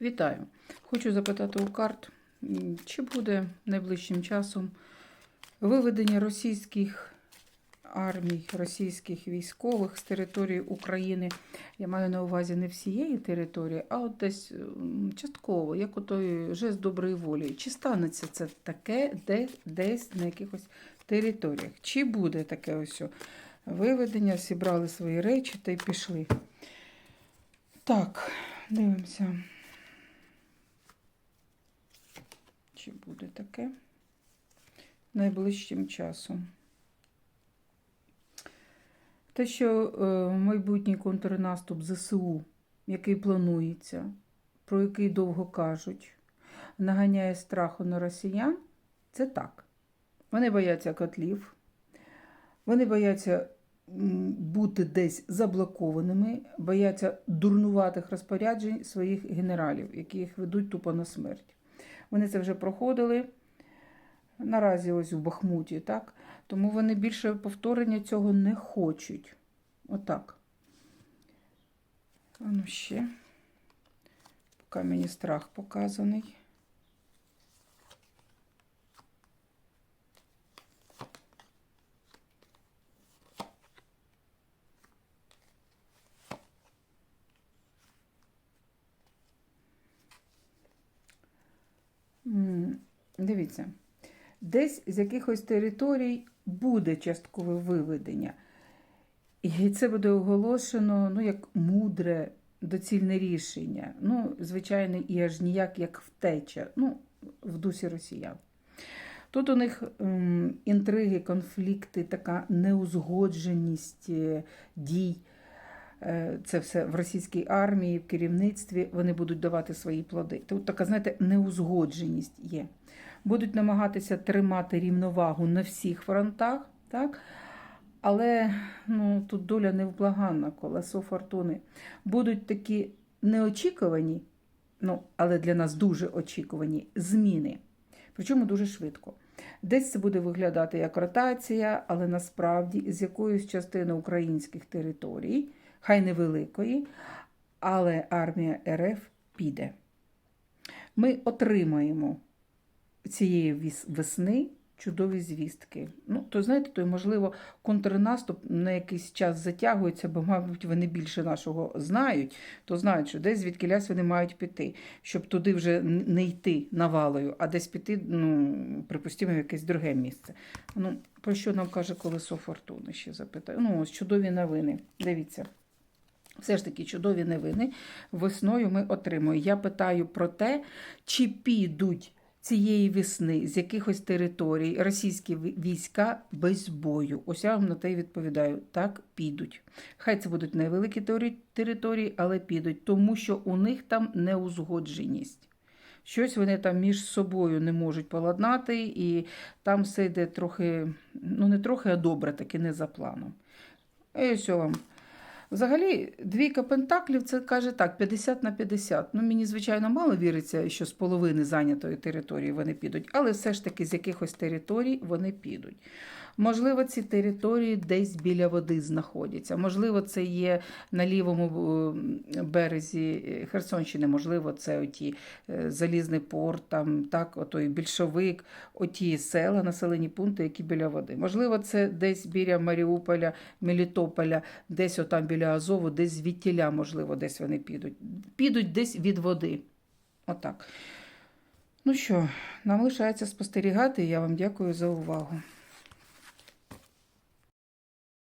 Вітаю! Хочу запитати у карт, чи буде найближчим часом виведення російських армій, російських військових з території України. Я маю на увазі не всієї території, а от десь частково, як у той жест доброї волі. Чи станеться це таке де, десь на якихось територіях? Чи буде таке ось виведення, зібрали свої речі та й пішли? Так, дивимося. Чи буде таке найближчим часом? Те, що е, майбутній контрнаступ ЗСУ, який планується, про який довго кажуть, наганяє страху на росіян, це так. Вони бояться котлів, вони бояться бути десь заблокованими, бояться дурнуватих розпоряджень своїх генералів, які їх ведуть тупо на смерть. Вони це вже проходили наразі ось в Бахмуті, так? Тому вони більше повторення цього не хочуть. Отак. А ну ще. Поки мені страх показаний. Дивіться, десь з якихось територій буде часткове виведення. І це буде оголошено ну, як мудре, доцільне рішення. Ну, звичайно, і аж ніяк як втеча, ну, в дусі росіян. Тут у них м, інтриги, конфлікти, така неузгодженість е, дій. Е, Це все в російській армії, в керівництві вони будуть давати свої плоди. Тут така, знаєте, неузгодженість є. Будуть намагатися тримати рівновагу на всіх фронтах, так? але ну, тут доля невблаганна, колесо фортуни. Будуть такі неочікувані, ну, але для нас дуже очікувані зміни. Причому дуже швидко. Десь це буде виглядати як ротація, але насправді з якоїсь частини українських територій, хай невеликої, але армія РФ піде. Ми отримаємо цієї весни чудові звістки. Ну, то знаєте, то можливо, контрнаступ на якийсь час затягується, бо, мабуть, вони більше нашого знають, то знають, що десь звідкілясь вони мають піти, щоб туди вже не йти навалою, а десь піти, ну, припустимо, в якесь друге місце. Ну, про що нам каже колесо фортуни? Ще запитаю. Ну, ось чудові новини. Дивіться. Все ж таки чудові новини весною ми отримуємо. Я питаю про те, чи підуть цієї весни з якихось територій російські війська без бою. Ось я вам на те й відповідаю: так, підуть. Хай це будуть невеликі території, але підуть, тому що у них там неузгодженість. Щось вони там між собою не можуть поладнати, і там все йде трохи, ну не трохи, а добре, таки не за планом. І ось вам. Взагалі, двійка пентаклів це каже так: 50 на 50. Ну, мені, звичайно, мало віриться, що з половини зайнятої території вони підуть, але все ж таки з якихось територій вони підуть. Можливо, ці території десь біля води знаходяться. Можливо, це є на лівому е, березі Херсонщини, можливо, це оті е, Залізний порт, там, так, отой більшовик, оті села, населені пункти, які біля води. Можливо, це десь біля Маріуполя, Мелітополя, десь отам біля Азову, десь звідтіля, можливо, десь вони підуть. Підуть десь від води. Отак. Ну що, нам лишається спостерігати. Я вам дякую за увагу.